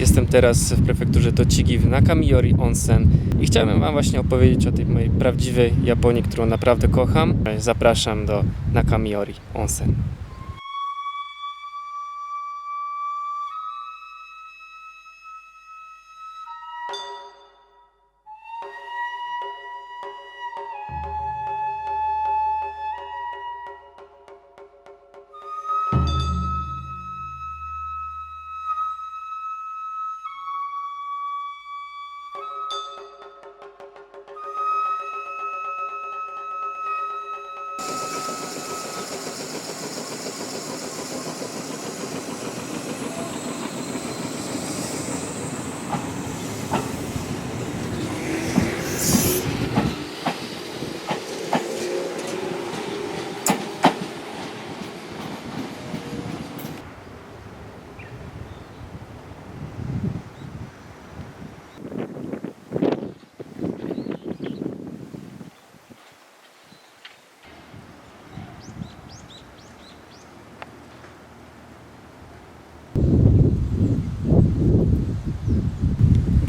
Jestem teraz w prefekturze Tochigi w Nakamiori Onsen i chciałbym Wam właśnie opowiedzieć o tej mojej prawdziwej Japonii, którą naprawdę kocham. Zapraszam do Nakamiori Onsen.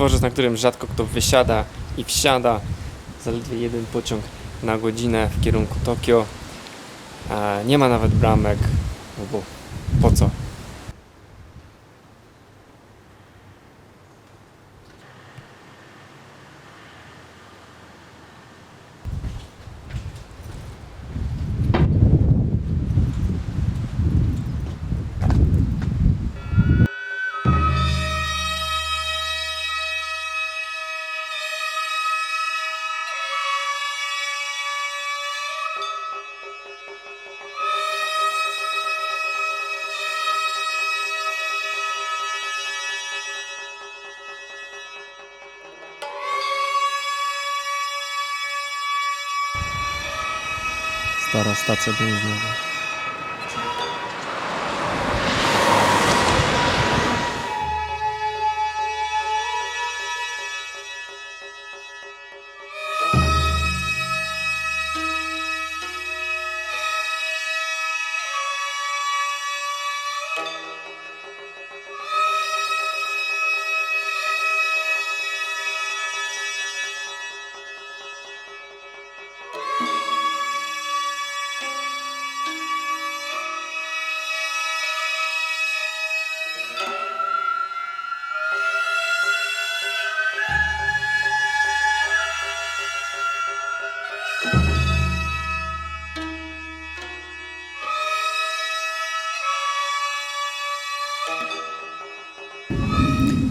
Dworzec, na którym rzadko kto wysiada i wsiada. Zaledwie jeden pociąg na godzinę w kierunku Tokio. A nie ma nawet bramek, no bo po co? Stara stacja benzynowa.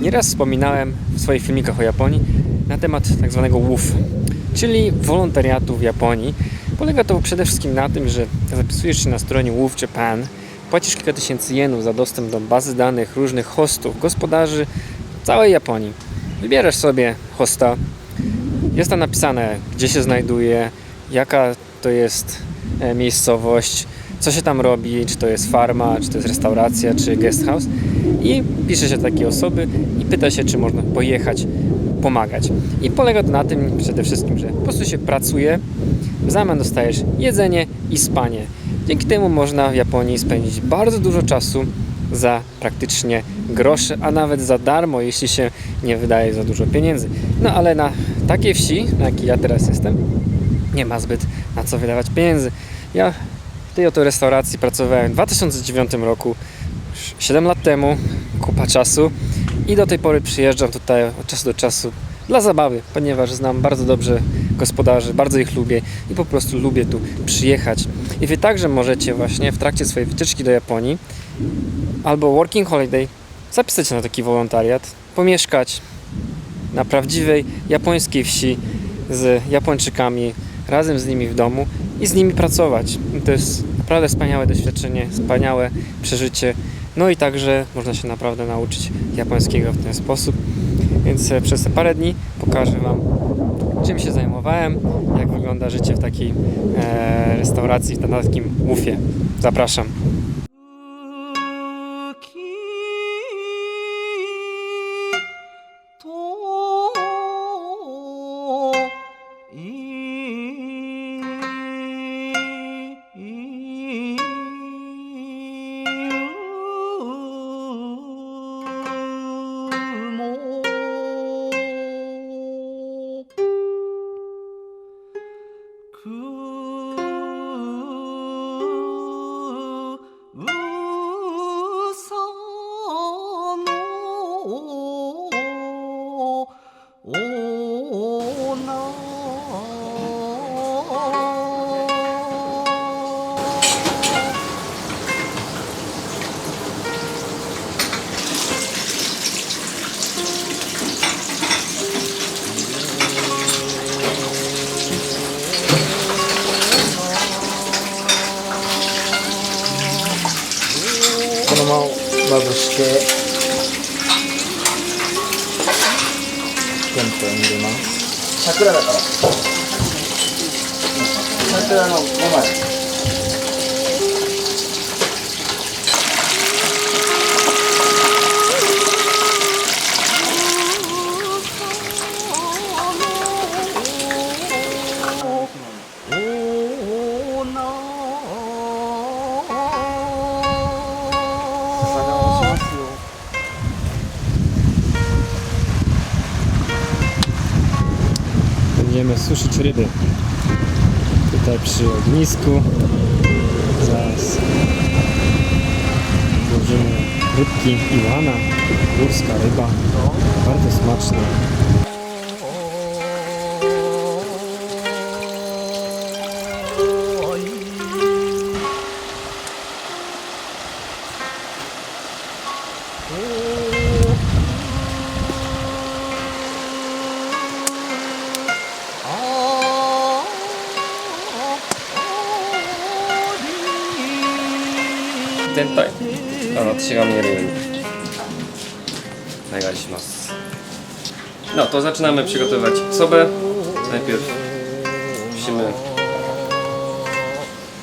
Nieraz wspominałem w swoich filmikach o Japonii na temat tak zwanego WUF, czyli wolontariatu w Japonii. Polega to przede wszystkim na tym, że zapisujesz się na stronie WUF Japan, płacisz kilka tysięcy jenów za dostęp do bazy danych różnych hostów, gospodarzy całej Japonii. Wybierasz sobie hosta, jest tam napisane, gdzie się znajduje, jaka to jest e, miejscowość, co się tam robi, czy to jest farma, czy to jest restauracja, czy guest house. I pisze się takie osoby i pyta się, czy można pojechać, pomagać. I polega to na tym przede wszystkim, że po prostu się pracuje, w zamian dostajesz jedzenie i spanie. Dzięki temu można w Japonii spędzić bardzo dużo czasu za praktycznie grosze, a nawet za darmo, jeśli się nie wydaje za dużo pieniędzy. No ale na takiej wsi, na jakiej ja teraz jestem, nie ma zbyt na co wydawać pieniędzy. Ja w tej oto restauracji pracowałem w 2009 roku, 7 lat temu, kupa czasu i do tej pory przyjeżdżam tutaj od czasu do czasu dla zabawy, ponieważ znam bardzo dobrze gospodarzy, bardzo ich lubię i po prostu lubię tu przyjechać. I Wy także możecie właśnie w trakcie swojej wycieczki do Japonii albo working holiday zapisać się na taki wolontariat, pomieszkać na prawdziwej japońskiej wsi z Japończykami, razem z nimi w domu i z nimi pracować. I To jest naprawdę wspaniałe doświadczenie, wspaniałe przeżycie. No i także można się naprawdę nauczyć japońskiego w ten sposób. Więc e, przez te parę dni pokażę Wam, czym się zajmowałem, jak wygląda życie w takiej e, restauracji, na takim łufie. Zapraszam. cool. このまままぶしてテンポに入れます。桜だから。桜の5枚。среды. Тут все низку. Зараз Довжини рибки Івана, курська риба. Варто смачно. Oh 全体あの私が見えるようにお願いします。No to zaczynamy przygotowywać osobę. Najpierw musimy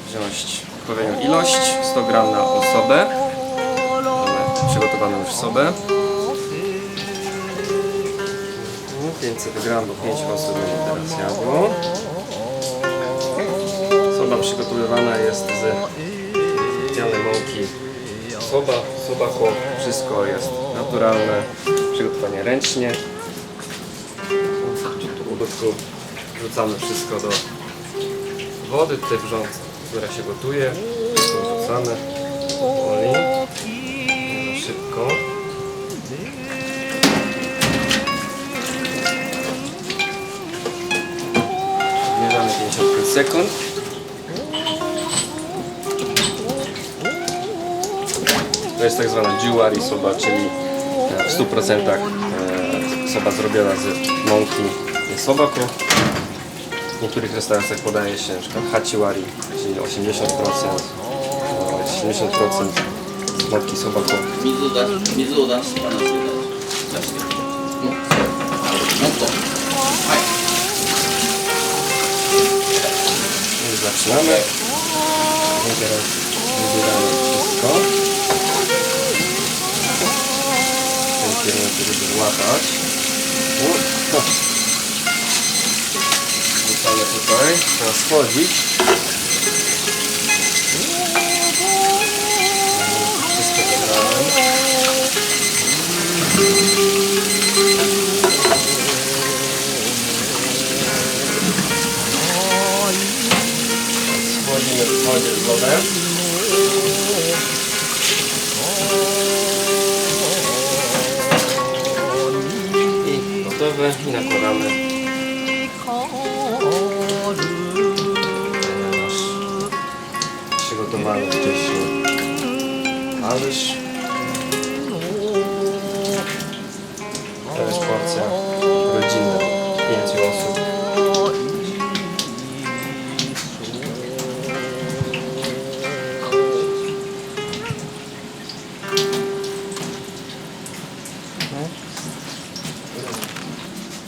wziąć odpowiednią ilość 100 gram na osobę. Mamy przygotowaną już osobę. 500 gram, bo 5 osób będzie teraz jadło. Osoba przygotowywana jest z białej mąki soba, sobako, wszystko jest naturalne, przygotowanie ręcznie. W ubutku wrzucamy wszystko do wody, tutaj wrząt, która się gotuje, wszystko wrzucamy powoli, szybko. Zmierzamy 55 sekund. jest tak zwana dziuari soba, czyli e, w 100% e, soba zrobiona z mąki sobaku. W niektórych restauracjach podaje się np. hachiwari, czyli 80%, 80% e, mąki sobaku. Zaczynamy. I teraz wybieramy wszystko. abacate. Opa! Vou botar nessa carne, umas fodidas. 仕事前のこと一緒あるし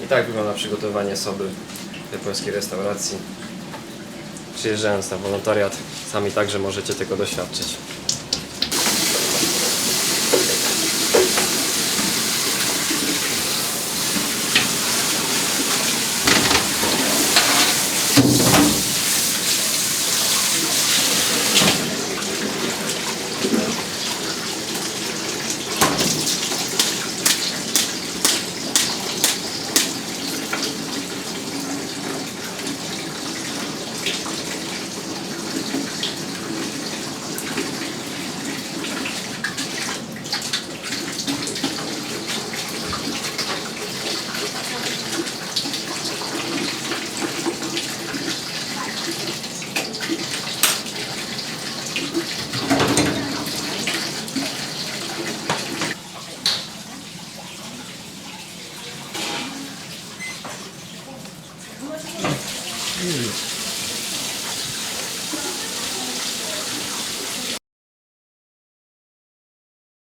tak wygląda przygotowanie soby w japońskiej restauracji. Przyjeżdżając na wolontariat, sami także możecie tego doświadczyć.